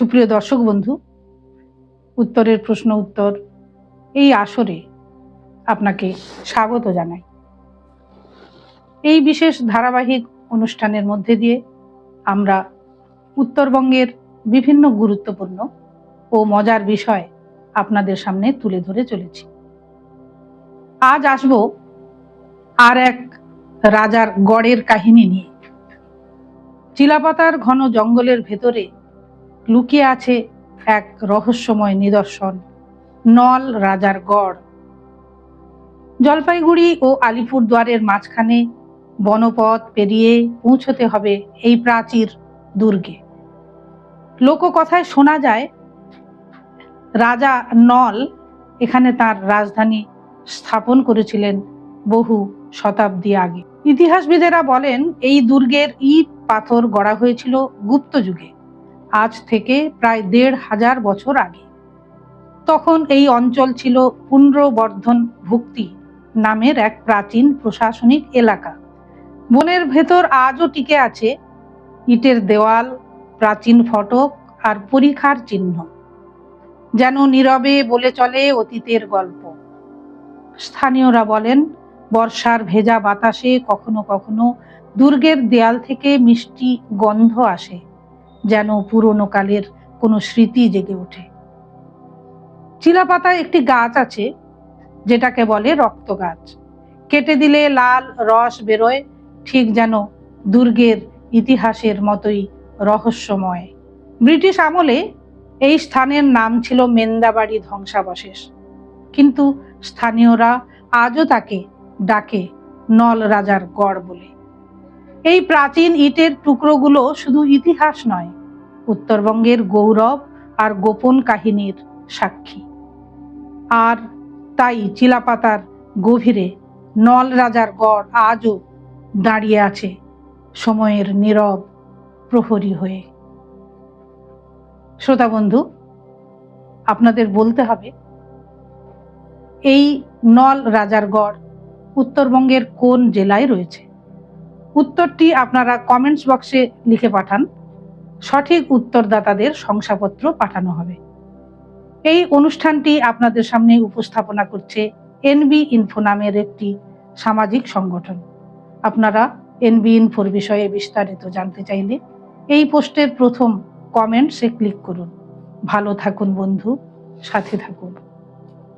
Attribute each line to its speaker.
Speaker 1: সুপ্রিয় দর্শক বন্ধু, উত্তরের প্রশ্ন উত্তর এই আসরে আপনাকে স্বাগত জানাই। এই বিশেষ ধারাবাহিক অনুষ্ঠানের মধ্যে দিয়ে আমরা উত্তরবঙ্গের বিভিন্ন গুরুত্বপূর্ণ ও মজার বিষয় আপনাদের সামনে তুলে ধরে চলেছি। আজ আসব আর এক রাজার গড়ের কাহিনী নিয়ে। চিলাপাতার ঘন জঙ্গলের ভেতরে লুকিয়ে আছে এক রহস্যময় নিদর্শন, নল রাজার গড়। জলপাইগুড়ি ও আলিপুরদুয়ারের মাঝখানে বনপথ পেরিয়ে পৌঁছতে হবে এই প্রাচীর দুর্গে। লোককথায় শোনা যায়, রাজা নল এখানে তার রাজধানী স্থাপন করেছিলেন বহু শতাব্দী আগে। ইতিহাসবিদেরা বলেন, এই দুর্গের ইট পাথর গড়া হয়েছিল গুপ্ত যুগে। আজ থেকে প্রায় দেড় হাজার বছর আগে। তখন এই অঞ্চল ছিল পুনর্বর্ধন ভুক্তি নামের এক প্রাচীন প্রশাসনিক এলাকা। বনের ভেতর আজও টিকে আছে ইটের দেওয়াল, প্রাচীন ফটক আর পরীক্ষার চিহ্ন। যেন নীরবে বলে চলে অতীতের গল্প। স্থানীয়রা বলেন, বর্ষার ভেজা বাতাসে কখনো কখনো দুর্গের দেয়াল থেকে মিষ্টি গন্ধ আসে। যেন পুরনো কালের কোনো স্মৃতি জেগে ওঠে। চিলাপাতায় একটি গাছ আছে, যেটাকে বলে রক্ত গাছ। কেটে দিলে লাল রস বেরোয়, ঠিক যেন দুর্গের ইতিহাসের মতোই রহস্যময়। ব্রিটিশ আমলে এই স্থানের নাম ছিল মেন্দাবাড়ি ধ্বংসাবশেষ। কিন্তু স্থানীয়রা আজও তাকে ডাকে নল রাজার গড় বলে। এই প্রাচীন ইটের টুকরোগুলো শুধু ইতিহাস নয়, উত্তরবঙ্গের গৌরব আর গোপন কাহিনীর সাক্ষী। আর তাই চিলাপাতার গভীরে নল রাজার গড় আজও দাঁড়িয়ে আছে সময়ের নীরব প্রহরী হয়ে। শ্রোতা বন্ধু, আপনাদের বলতে হবে, এই নল রাজার গড় উত্তরবঙ্গের কোন জেলায় রয়েছে? উত্তরটি আপনারা কমেন্টস বক্সে লিখে পাঠান। সঠিক উত্তরদাতাদের শংসাপত্র পাঠানো হবে। এই অনুষ্ঠানটি আপনাদের সামনে উপস্থাপনা করছে এনবি ইনফো নামের একটি সামাজিক সংগঠন। আপনারা এনবি ইনফোর বিষয়ে বিস্তারিত জানতে চাইলে এই পোস্টের প্রথম কমেন্টসে ক্লিক করুন। ভালো থাকুন বন্ধু, সাথে থাকুন।